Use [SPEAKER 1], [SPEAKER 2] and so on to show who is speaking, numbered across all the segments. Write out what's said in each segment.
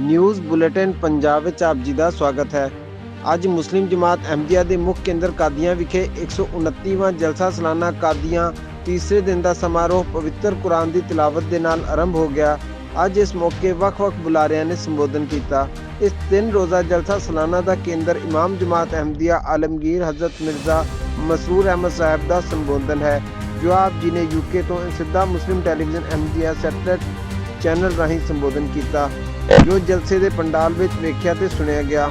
[SPEAKER 1] News bulletin Punjab ਵਿੱਚ ਆਪ ਜੀ ਦਾ ਸਵਾਗਤ ਹੈ। ਅੱਜ ਮੁਸਲਿਮ ਜਮਾਤ ਅਹਿਮਦੀਆ ਦੇ ਮੁੱਖ ਕੇਂਦਰ ਕਾਦੀਆਂ ਵਿਖੇ 129ਵਾਂ ਜਲਸਾ ਸਾਲਾਨਾ ਕਾਦੀਆਂ ਤੀਸਰੇ ਦਿਨ ਦਾ ਸਮਾਰੋਹ ਪਵਿੱਤਰ ਕੁਰਾਨ ਦੀ ਤਿਲਾਵਤ ਦੇ ਨਾਲ ਆਰੰਭ ਹੋ ਗਿਆ। ਅੱਜ ਇਸ ਮੌਕੇ ਵੱਖ-ਵੱਖ ਬੁਲਾਰਿਆਂ ਨੇ ਸੰਬੋਧਨ ਕੀਤਾ। ਇਸ ਤਿੰਨ ਰੋਜ਼ਾ ਜਲਸਾ ਸਾਲਾਨਾ ਦਾ ਕੇਂਦਰ ਇਮਾਮ ਜਮਾਤ ਅਹਿਮਦੀਆ ਆਲਮਗੀਰ ਹਜ਼ਰਤ ਮਿਰਜ਼ਾ ਮਸਰੂਰ ਅਹਿਮਦ ਸਾਹਿਬ ਦਾ ਸੰਬੋਧਨ ਹੈ, ਜੋ ਆਪ ਜੀ ਨੇ ਯੂਕੇ ਤੋਂ ਸਿੱਧਾ Muslim television Ahmadiyya satellite channel ਰਾਹੀਂ ਸੰਬੋਧਨ ਕੀਤਾ। ਜੋ ਜਲਸੇ ਦੇ ਪੰਡਾਲ ਵਿੱਚ ਵੇਖਿਆ ਤੇ ਸੁਣਿਆ ਗਿਆ।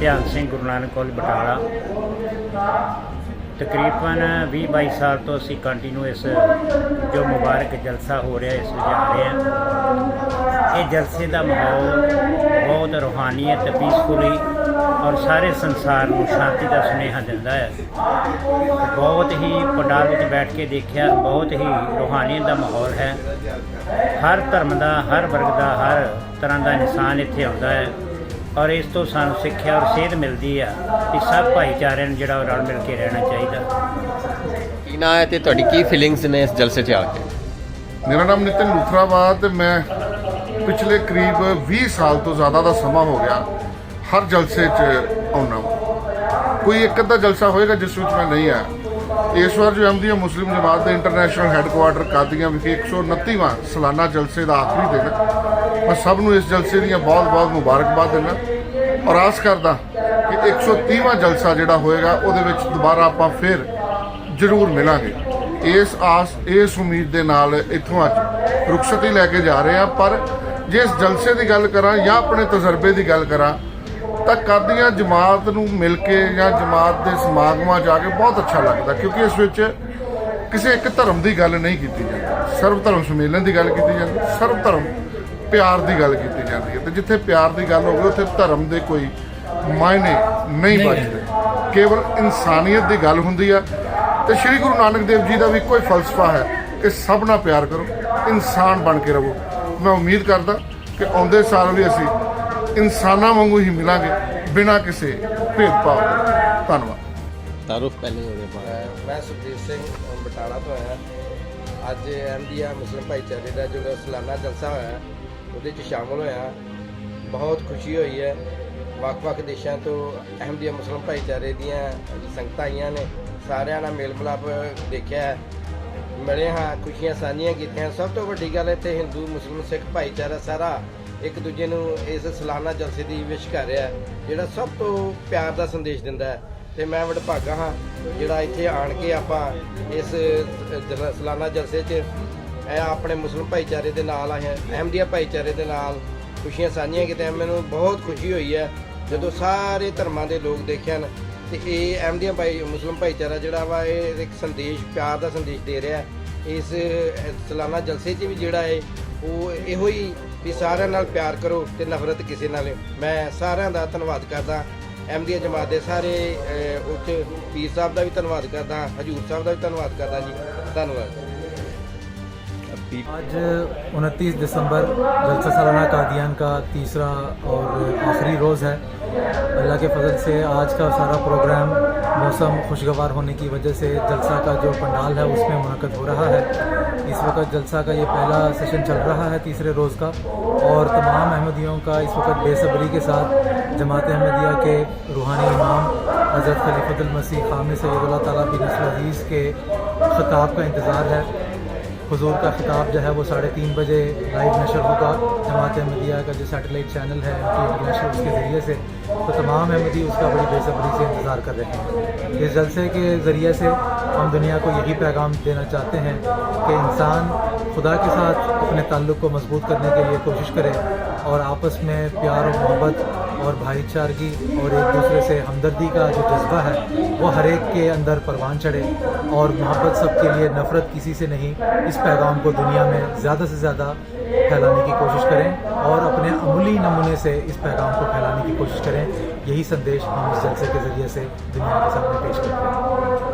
[SPEAKER 2] ਧਿਆਨ ਸਿੰਘ ਗੁਰੂ ਨਾਨਕ ਕਾਲਜ ਬਟਾਲਾ। ਤਕਰੀਬਨ 20-22 ਸਾਲ ਤੋਂ ਅਸੀਂ ਕੰਟੀਨਿਊ ਇਸ ਜੋ ਮੁਬਾਰਕ ਜਲਸਾ ਹੋ ਰਿਹਾ, ਇਸ ਵਿੱਚ ਆ ਰਹੇ ਹਾਂ। ਇਹ ਜਲਸੇ ਦਾ ਮਾਹੌਲ ਬਹੁਤ ਰੂਹਾਨੀਅਤ ਪੀਸਫੁਲੀ ਔਰ ਸਾਰੇ ਸੰਸਾਰ ਨੂੰ ਸ਼ਾਂਤੀ ਦਾ ਸੁਨੇਹਾ ਦਿੰਦਾ ਹੈ। ਬਹੁਤ ਹੀ ਪੰਡਾਲ ਵਿੱਚ ਬੈਠ ਕੇ ਦੇਖਿਆ, ਬਹੁਤ ਹੀ ਰੂਹਾਨੀਅਤ ਦਾ ਮਾਹੌਲ ਹੈ। ਹਰ ਧਰਮ ਦਾ, ਹਰ ਵਰਗ ਦਾ, ਹਰ ਤਰ੍ਹਾਂ ਦਾ ਇਨਸਾਨ ਇੱਥੇ ਆਉਂਦਾ ਹੈ। ਔਰ ਇਸ ਤੋਂ ਸਾਨੂੰ ਸਿੱਖਿਆ ਔਰ ਸੇਧ ਮਿਲਦੀ ਆ ਕਿ ਸਭ ਭਾਈਚਾਰੇ ਨੂੰ ਜਿਹੜਾ ਉਹ ਰਲ ਮਿਲ ਕੇ ਰਹਿਣਾ ਚਾਹੀਦਾ।
[SPEAKER 3] ਕੀ ਨਾਂ ਹੈ ਤੇ ਤੁਹਾਡੀ ਕੀ ਫੀਲਿੰਗਸ ਨੇ ਇਸ ਜਲਸੇ 'ਚ ਆ ਕੇ?
[SPEAKER 4] ਮੇਰਾ ਨਾਮ ਨਿਤਿਨ ਲੂਥਰਾਵਾ ਤੇ ਮੈਂ ਪਿਛਲੇ ਕਰੀਬ 20 ਸਾਲ ਤੋਂ ਜ਼ਿਆਦਾ ਦਾ ਸਮਾਂ ਹੋ ਗਿਆ ਹਰ ਜਲਸੇ 'ਚ ਆਉਣਾ ਕੋਈ ਇੱਕ ਅੱਧਾ ਜਲਸਾ ਹੋਏਗਾ ਜਿਸ ਵਿੱਚ ਮੈਂ ਨਹੀਂ ਆਇਆ ਇਸ ਵਾਰ ਜੋ ਅਹਿਮਦੀਆ ਮੁਸਲਿਮ ਜਮਾਤ ਦੇ ਇੰਟਰਨੈਸ਼ਨਲ ਹੈੱਡਕੁਆਰਟਰ ਕਾਦੀਆਂ ਵਿਖੇ 129ਵਾਂ ਸਾਲਾਨਾ ਜਲਸੇ ਦਾ ਆਖਰੀ ਦਿਨ ਮੈਂ ਸਭ ਨੂੰ ਇਸ ਜਲਸੇ ਦੀਆਂ ਬਹੁਤ-ਬਹੁਤ ਮੁਬਾਰਕਬਾਦ ਦਿੰਦਾ ਔਰ ਆਸ ਕਰਦਾ ਕਿ 130ਵਾਂ ਜਲਸਾ ਜਿਹੜਾ ਹੋਏਗਾ, ਉਹਦੇ ਵਿੱਚ ਦੁਬਾਰਾ ਆਪਾਂ ਫਿਰ ਜ਼ਰੂਰ ਮਿਲਾਂਗੇ। ਇਸ ਆਸ, ਇਸ ਉਮੀਦ ਦੇ ਨਾਲ ਇੱਥੋਂ ਅੱਜ ਰੁਖਸਤੀ ਲੈ ਕੇ ਜਾ ਰਹੇ ਹਾਂ, ਪਰ ਜੇ ਇਸ ਜਲਸੇ ਦੀ ਗੱਲ ਕਰਾਂ ਜਾਂ ਆਪਣੇ ਤਜਰਬੇ ਦੀ ਗੱਲ ਕਰਾਂ ਤਾਂ ਕਾਦੀਆਂ ਜਮਾਤ ਨੂੰ ਮਿਲ ਕੇ ਜਾਂ ਜਮਾਤ ਦੇ ਸਮਾਗਮਾਂ ਜਾ ਕੇ ਬਹੁਤ ਅੱਛਾ ਲੱਗਦਾ ਕਿਉਂਕਿ ਇਸ ਵਿੱਚ ਕਿਸੇ ਇੱਕ ਧਰਮ ਦੀ ਗੱਲ ਨਹੀਂ ਕੀਤੀ ਜਾਂਦੀ। ਸਰਵ ਧਰਮ ਸੰਮੇਲਨ ਦੀ ਗੱਲ ਕੀਤੀ ਜਾਂਦੀ ਸਰਵ ਧਰਮ ਪਿਆਰ ਦੀ ਗੱਲ ਕੀਤੀ ਜਾਂਦੀ ਹੈ। ਤੇ ਜਿੱਥੇ ਪਿਆਰ ਦੀ ਗੱਲ ਹੋਵੇ ਉੱਥੇ ਧਰਮ ਦੇ ਕੋਈ ਮਾਇਨੇ ਨਹੀਂ ਬਚਦੇ। ਕੇਵਲ ਇਨਸਾਨੀਅਤ ਦੀ ਗੱਲ ਹੁੰਦੀ ਆ। ਤੇ ਸ੍ਰੀ ਗੁਰੂ ਨਾਨਕ ਦੇਵ ਜੀ ਦਾ ਵੀ ਕੋਈ ਫਲਸਫਾ ਹੈ ਕਿ ਸਭ ਨਾਲ ਪਿਆਰ ਕਰੋ ਇਨਸਾਨ ਬਣ ਕੇ ਰਹੋ। ਮੈਂ ਉਮੀਦ ਕਰਦਾ ਕਿ ਆਉਂਦੇ ਸਾਲ ਵੀ ਅਸੀਂ ਇਨਸਾਨਾਂ ਵਾਂਗੂ ਹੀ ਮਿਲਾਂਗੇ ਬਿਨਾਂ ਕਿਸੇ ਭੇਦਭਾਵ ਦੇ ਧੰਨਵਾਦ।
[SPEAKER 3] ਤਾਰੂਫ ਪਹਿਲੇ ਹੋ ਰਿਹਾ
[SPEAKER 5] ਮੈਂ ਸੁਖਜੀਤ ਸਿੰਘ ਬਟਾਲਾ ਤੋਂ ਆਇਆ। ਅੱਜ ਐਮਡੀਆ ਮੁਸਲਿਮ ਭਾਈਚਾਰੇ ਦਾ ਜਿਹੜਾ ਸਾਲਾਨਾ ਜਲਸਾ ਹੋਇਆ ਉਹਦੇ 'ਚ ਸ਼ਾਮਲ ਹੋਇਆ। ਬਹੁਤ ਖੁਸ਼ੀ ਹੋਈ ਹੈ। ਵੱਖ-ਵੱਖ ਦੇਸ਼ਾਂ ਤੋਂ ਅਹਿਮਦੀਆ ਮੁਸਲਿਮ ਭਾਈਚਾਰੇ ਦੀਆਂ ਸੰਗਤਾਂ ਆਈਆਂ ਨੇ। ਸਾਰਿਆਂ ਨਾਲ ਮੇਲ ਮਿਲਾਪ ਦੇਖਿਆ। ਮਿਲੇ ਹਾਂ ਖੁਸ਼ੀਆਂ ਸਾਂਝੀਆਂ ਕੀਤੀਆਂ। ਸਭ ਤੋਂ ਵੱਡੀ ਗੱਲ ਇੱਥੇ ਹਿੰਦੂ ਮੁਸਲਿਮ ਸਿੱਖ ਭਾਈਚਾਰਾ ਸਾਰਾ ਇੱਕ ਦੂਜੇ ਨੂੰ ਇਸ ਸਾਲਾਨਾ ਜਲਸੇ ਦੀ ਵਿਸ਼ ਕਰ ਰਿਹਾ ਜਿਹੜਾ ਸਭ ਤੋਂ ਪਿਆਰ ਦਾ ਸੰਦੇਸ਼ ਦਿੰਦਾ ਹੈ ਤੇ ਮੈਂ ਵਡਭਾਗਾ ਹਾਂ ਜਿਹੜਾ ਇੱਥੇ ਆਣ ਕੇ ਆਪਾਂ ਇਸ ਜਲ- ਸਾਲਾਨਾ ਜਲਸੇ 'ਚ ਇਹ ਆਪਣੇ ਮੁਸਲਿਮ ਭਾਈਚਾਰੇ ਦੇ ਨਾਲ ਆਏ ਹਾਂ ਅਹਿਮਦੀਆ ਭਾਈਚਾਰੇ ਦੇ ਨਾਲ ਖੁਸ਼ੀਆਂ ਸਾਂਝੀਆਂ ਕੀਤੀਆਂ ਮੈਨੂੰ ਬਹੁਤ ਖੁਸ਼ੀ ਹੋਈ ਹੈ ਜਦੋਂ ਸਾਰੇ ਧਰਮਾਂ ਦੇ ਲੋਕ ਦੇਖੇ ਹਨ ਤੇ ਇਹ ਅਹਿਮਦੀਆ ਭਾਈ ਮੁਸਲਿਮ ਭਾਈਚਾਰਾ ਜਿਹੜਾ ਵਾ ਇਹ ਇੱਕ ਸੰਦੇਸ਼ ਪਿਆਰ ਦਾ ਸੰਦੇਸ਼ ਦੇ ਰਿਹਾ ਹੈ। ਇਸ ਅਹ, ਸਾਲਾਨਾ ਜਲਸੇ 'ਚ ਵੀ ਜਿਹੜਾ ਹੈ ਉਹ ਇਹੋ ਹੀ ਵੀ ਸਾਰਿਆਂ ਨਾਲ ਪਿਆਰ ਕਰੋ ਤੇ ਨਫ਼ਰਤ ਕਿਸੇ ਨਾਲ ਨਹੀਂ। ਮੈਂ ਸਾਰਿਆਂ ਦਾ ਧੰਨਵਾਦ ਕਰਦਾ ਅਹਿਮਦੀਆ ਜਮਾਤ ਦੇ ਸਾਰੇ ਅਹ, ਉੱਚ ਪੀਰ ਸਾਹਿਬ ਦਾ ਵੀ ਧੰਨਵਾਦ ਕਰਦਾ ਹਜੂਰ ਸਾਹਿਬ ਦਾ ਵੀ ਧੰਨਵਾਦ ਕਰਦਾ ਜੀ ਧੰਨਵਾਦ
[SPEAKER 6] आज 29 दिसंबर जलसा सालाना कादियान का तीसरा और आखिरी रोज़ है اللہ کے فضل سے آج کا سارا پروگرام موسم خوشگوار ہونے کی وجہ سے جلسہ کا جو پنڈال ہے اس میں منعقد ہو رہا ہے۔ اس وقت جلسہ کا یہ پہلا سیشن چل رہا ہے تیسرے روز کا اور تمام احمدیوں کا اس وقت بے صبری کے ساتھ جماعت احمدیہ کے روحانی امام حضرت خلیفۃ المسیح خام سید اللہ تعالیٰ بن عزیز کے خطاب کا انتظار ہے۔ حضور کا خطاب جو ہے وہ ساڑھے تین بجے لائیو نشر ہوگا جماعت احمدیہ کا جو سیٹلائٹ چینل ہے انٹرنیشنل اس کے ذریعے سے۔ تو تمام احمدی اس کا بڑی بے صبری سے انتظار کر رہے ہیں۔ اس جلسے کے ذریعے سے ہم دنیا کو یہی پیغام دینا چاہتے ہیں کہ انسان خدا کے ساتھ اپنے تعلق کو مضبوط کرنے کے لیے کوشش کرے اور آپس میں پیار و محبت اور بھائی چارگی اور ایک دوسرے سے ہمدردی کا جو جذبہ ہے، وہ ہر ایک کے اندر پروان چڑھے اور محبت سب کے لیے نفرت کسی سے نہیں، اس پیغام کو دنیا میں زیادہ سے زیادہ پھیلانے کی کوشش کریں اور اپنے عملی نمونے سے اس پیغام کو پھیلانے کی کوشش کریں، یہی سندیش ہم اس جلسے کے ذریعے سے دنیا کے سامنے پیش کرتے ہیں۔